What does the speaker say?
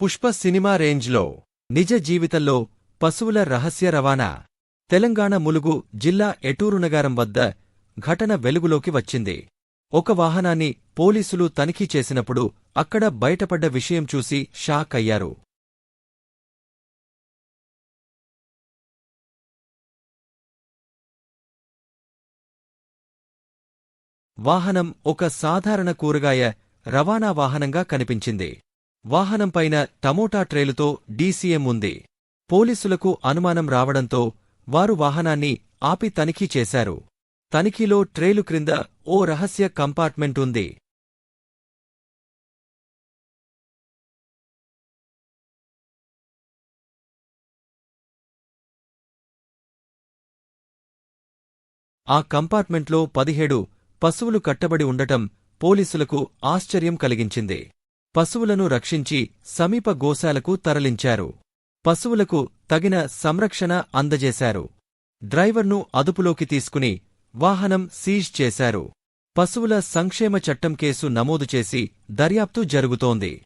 Pushpa cinema రేంజ్లో నిజ జీవితంలో పశువుల రహస్య రవాణా తెలంగాణ ములుగు జిల్లా ఎటూరునగారం వద్ద ఘటన వెలుగులోకి వచ్చింది. ఒక వాహనాన్ని పోలీసులు తనిఖీ చేసినప్పుడు అక్కడ బయటపడ్డ విషయం చూసి షాక్ అయ్యారు. వాహనం ఒక సాధారణ కూరగాయ రవాణా వాహనంగా కనిపించింది. వాహనంపైన టమోటా ట్రేలుతో డీసీఎం ఉంది. పోలీసులకు అనుమానం రావడంతో వారు వాహనాన్ని ఆపి తనిఖీ చేశారు. తనిఖీలో ట్రేలు క్రింద ఓ రహస్య కంపార్ట్మెంట్ ఉంది. ఆ కంపార్ట్మెంట్లో పదిహేడు పశువులు కట్టబడి ఉండటం పోలీసులకు ఆశ్చర్యం కలిగించింది. పశువులను రక్షించి సమీప గోశాలకు తరలించారు. పశువులకు తగిన సంరక్షణ అందజేశారు. డ్రైవర్ను అదుపులోకి తీసుకుని వాహనం సీజ్ చేశారు. పశువుల సంక్షేమ చట్టం కేసు నమోదు చేసి దర్యాప్తు జరుగుతోంది.